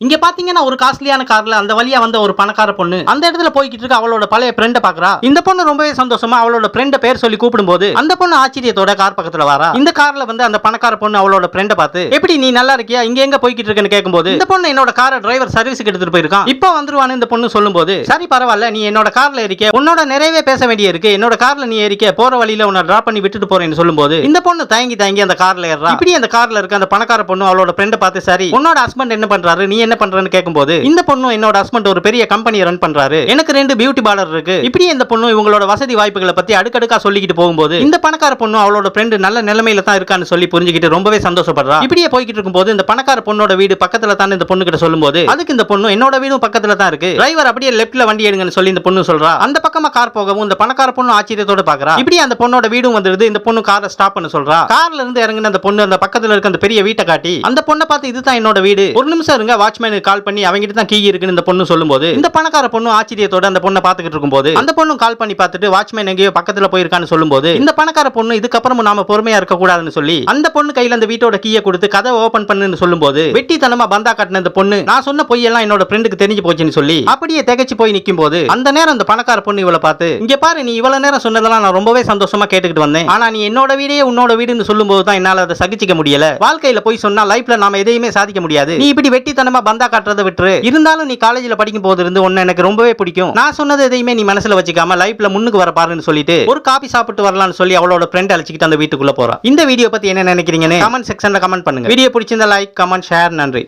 இங்க பாத்தீங்கன்னா ஒரு காஸ்ட்லியான கார்ல அந்த வழியா வந்த ஒரு பணக்கார பொண்ணு. அந்த இடத்துல போய்கிட்டு இருக்க அவளோட பழைய ஃப்ரெண்ட பாக்குறா. இந்த பொண்ணு ரொம்பவே சந்தோஷமா அவளோட ஃப்ரெண்ட பேர் சொல்லி கூப்பிடும்போது அந்த பொண்ணு ஆச்சரியத்தோட கார் பக்கத்துல வரா. இந்த கார்ல வந்து அந்த பணக்கார பொண்ணு அவளோட ஃப்ரெண்ட பார்த்து எப்படி நீ நல்லா இருக்கியா? இங்க எங்க போய்கிட்டு இருக்கேன்னு கேட்கும்போது இந்த பொண்ணு என்னோட காரை டிரைவர் சர்வீஸ்க்கு எடுத்துட்டு போயிருக்கான் இப்போ வந்துருவான்னு இந்த பொண்ணு சொல்லும்போது சரி பரவாயில்ல நீ என்னோட கார்ல இருக்க உன்னோட நிறையவே பேச வேண்டிய இருக்கு என்னோட கார்ல நீ ஏறிக்க. போற வழியில உன்னை டிராப் பண்ணி விட்டுட்டு போறேன்னு சொல்லும்போது இந்த பொண்ணு தயங்கி தயங்கி அந்த கார்ல ஏறா இப்படி அந்த கார்ல இருக்க அந்த பணக்கார பொண்ணு அவளோட ஃப்ரெண்ட பார்த்து சரி உன்னோட ஹஸ்பண்ட் என்ன பண்றாரு? நீ என்ன பண்றன்னு கேட்கும்போது இந்த பொண்ணு என்னோட ஹஸ்பண்ட் ஒரு பெரிய கம்பெனி ரன் பண்றாரு. எனக்கு ரெண்டு பியூட்டி பார்லர் இருக்கு. இப்படியே இந்த பொண்ணு இவங்களோட வசதி வாய்ப்புகளை பத்தி அடுக்கடுக்கா சொல்லிக்கிட்டு போகும்போது இந்த பணக்கார பொண்ணு அவளோட ஃப்ரெண்டு நல்ல நிலைமையில தான் இருக்கான்னு சொல்லி புரிஞ்சுக்கிட்டு ரொம்பவே சந்தோஷப்படுறா. இப்படியே போய்கிட்டு இருக்கும்போது இந்த பணக்கார பொண்ணோட வீடு பக்கத்துல தான் இந்த பொண்ணு கிட்ட சொல்லும்போது அதுக்கு இந்த பொண்ணு என்னோட வீடும் பக்கத்துல தான் இருக்கு. டிரைவர் அப்படியே லெஃப்ட்ல வண்டி எடுங்கன்னு சொல்லி இந்த பொண்ணு சொல்றா. அந்த பக்கமா கார் போகவும் இந்த பணக்கார பொண்ணு ஆச்சரியத்தோட பாக்குறா. இப்படி அந்த பொண்ணோட வீடும் வந்துருது இந்த பொண்ணு காரை ஸ்டாப் பண்ண சொல்றா. கார்ல இருந்து இறங்கின அந்த பொண்ணு அந்த பக்கத்துல இருக்க அந்த பெரிய வீட்டை காட்டி அந்த பொண்ணை பார்த்து இதுதான் என்னோட வீடு. ஒரு நிமிஷம் இருங்க வாட்ச்மேனுக்கு கால் பண்ணி அவங்ககிட்ட தான் கீ இருக்குன்னு இந்த பொண்ணு சொல்லும்போது இந்த பணக்கார பொண்ணு ஆச்சரியத்தோட அந்த பொண்ணை பார்த்துக்கிட்டு இருக்கும்போது அந்த பொண்ணு கால் பண்ணி பார்த்துட்டு வாட்ச்மேன் எங்கேயோ பக்கத்துல போயிருக்கான்னு சொல்லும்போது இந்த பணக்கார பொண்ணு இதுக்கப்புறமும் நாம பொறுமையா இருக்க கூடாதுன்னு சொல்லி அந்த பொண்ணு கையில அந்த வீட்டோட கீயை கொடுத்து கதை ஓபன் பண்ணுன்னு சொல்லும்போது வெட்டித்தனமா பந்தா காட்டின இந்த பொண்ணு நான் சொன்ன பொய்யெல்லாம் என்னோட ஃப்ரெண்டுக்கு தெரிஞ்சு போச்சுன்னு சொல்லி அப்படியே திகச்சு போய் நிற்கும் போது அந்த நேரம் அந்த பணக்கார பொண்ணு இவளை பார்த்து இங்க பாரு நீ இவ்வளவு நேரம் சொன்னதெல்லாம் நான் ரொம்பவே சந்தோஷமா கேட்டுக்கிட்டு வந்தேன். ஆனா நீ என்னோட வீடே உன்னோட வீடுன்னு சொல்லும்போது தான் என்னால அதை சகிச்சிக்க முடியல. வாழ்க்கையில போய் சொன்னா லைஃப்ல நாம எதையுமே சாதிக்க முடியாது. நீ இப்படி வெட்டித்தனமா பந்தா காட்டுறதை விட்டுரு. இருந்தாலும் நீ காலேஜ்ல படிக்கும் போது இருந்து உன்னை எனக்கு ரொம்பவே பிடிக்கும். நான் சொன்னது எதையுமே நீ மனசுல வச்சுக்காம லைஃப்ல முன்னுக்கு வர பாருன்னு சொல்லிட்டு ஒரு காபி சாப்பிட்டு வரலாம்னு சொல்லி அவளோட ஃப்ரெண்ட் அழைச்சிக்கிட்டு அந்த வீட்டுக்குள்ள போறா. இந்த வீடியோ பத்தி என்ன நினைக்கிறீங்கன்னு கமெண்ட் செக்ஷன்ல கமெண்ட் பண்ணுங்க. வீடியோ பிடிச்சிருந்தா லைக் கமெண்ட் ஷேர் நன்றி.